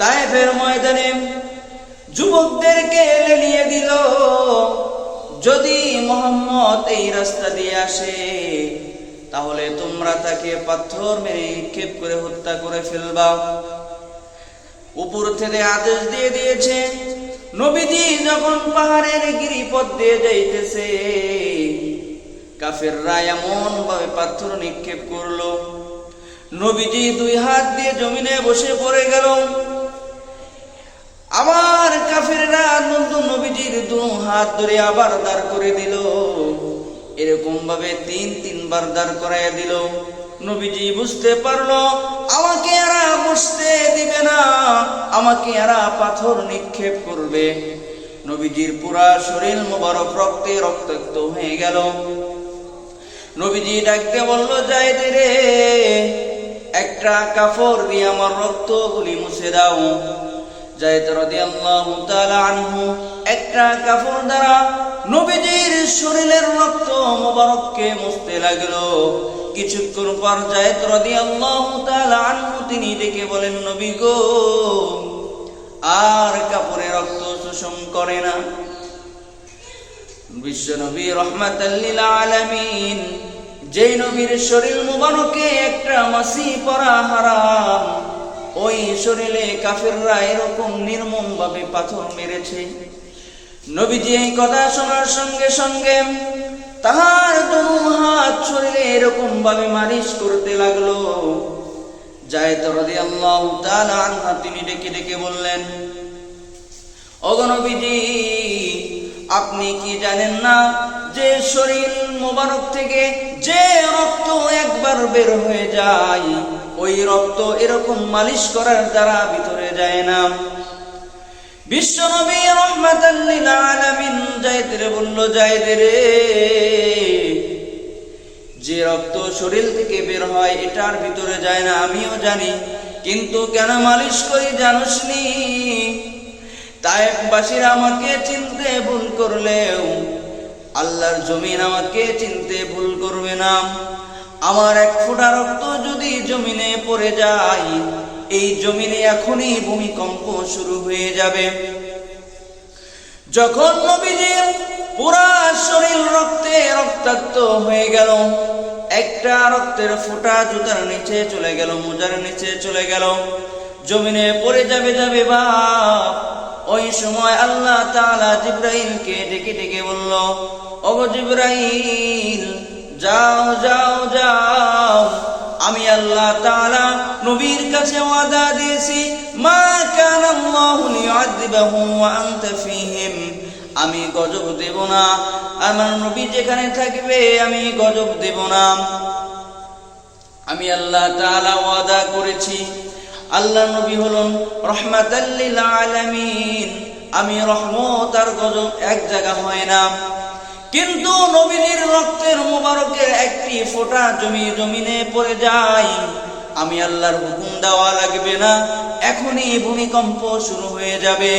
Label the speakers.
Speaker 1: তায়েফের ময়দানে যুবকদেরকে লেলিয়ে দিল, যদি মোহাম্মদ এই রাস্তা দিয়ে আসে, তাহলে তোমরা তাকে পাথর মেরে নিক্ষেপ করে হত্যা করে ফেলবা। উপর থেকে আদেশ দিয়ে দিয়েছে, নবীজি যখন পাহাড়ের গিরিপথ দিয়ে যাইতেছে, কাফেররা এমন ভাবে পাথর নিক্ষেপ করল। নবীজি দুই হাত দিয়ে জমিনে বসে পড়ে গেল। আবার কাফেররা নতুন নবীজির দু হাত ধরে আবার দাঁড় করে দিল। এরকম ভাবে তিন, তিনবার দাঁড় করাইয়া দিল। নবীজি বুঝতে পারল, আমাকে এরা বসতে দিবে না, আমাকে এরা পাথর নিক্ষেপ করবে। নবীজির পুরা শরীর মোবারক রক্তে রক্তাক্ত হয়ে গেল। নবীজি ডাকতে বলল, যাই রে, একটা কাফর দিয়ে আমার রক্তগুলি মুছে দাও। একটা দ্বারা শরীরের রক্ত লাগল। কিছুক্ষণ পর তিনি ডেকে বলেন, নবী গো, আর কাপড়ে রক্ত শোষণ করে না। বিশ্ব নবী রহমাতাল্লিল আলামিন, যেই নবীর শরীর মুবারকে একটা মাসি পরা হারাম। ওই শরীরে কাফেররা এরকম নির্মম ভাবে পাথর মেরেছে। নবীজি এই কথা শোনার সঙ্গে সঙ্গে তাহার দনু হাত শরীরে এরকম ভাবে মালিশ করতে লাগল। জায়দ রাদিয়াল্লাহু তাআলা আনহা তিনি ডেকে ডেকে বললেন অগণবীজি আপনি কি জানেন না যে শরীর মোবারক থেকে যে রক্ত একবার বের হয়ে যায় ওই রক্ত এরকম মালিশ করার দ্বারা ভিতরে যায় না। বিশ্বনবী রহমাতাল্লিল আলামিন জায়দরে বলল, জায়দরে, যে রক্ত শরীর থেকে বের হয় এটার ভিতরে যায় না, আমিও জানি। কিন্তু কেন মালিশ করি জানোসনি তায়েফবাসীর আমাকে চিনতে ভুল করলেও আল্লাহর জমিন আমাকে চিনতে ভুল করবে না। আমার এক ফোঁটা রক্ত যদি জমিনে পড়ে যায়, এই জমিনে এখনই ভূমিকম্প শুরু হয়ে যাবে। যখন নবীজির পুরা শরীর রক্তে রক্তাক্ত হয়ে গেল, একটা রক্তের ফোঁটা জুতার নিচে চলে গেল, মোজার নিচে চলে গেল। জমিনে পড়ে যাবে যাবে বাপ, ওই সময় আল্লাহ তাআলা জিব্রাইলকে ডেকে ডেকে বলল, ওগো জিব্রাইল যাও যাও যাও। আমি আল্লাহ তালা নবীর কাছে ওয়াদা দিয়েছি, মা কানা আল্লাহু লিউআযিবাহুম ওয়া আমি গজব দেব না। আমার নবী যেখানে থাকবে, আমি গজব দেব না। আমি আল্লাহ তাআলা ওয়াদা করেছি। আল্লাহ নবী হলেন রহমাতাল্লিল আলামিন। আমি রহমত আর গজব এক জায়গা হয় না। কিন্তু নবীজির রক্তের মোবারকের একটি ফোঁটা জমি জমিনে পড়ে যায়। আমি আল্লাহর হুকুম দেওয়া লাগবে না, এখনই ভূমিকম্প শুরু হয়ে যাবে।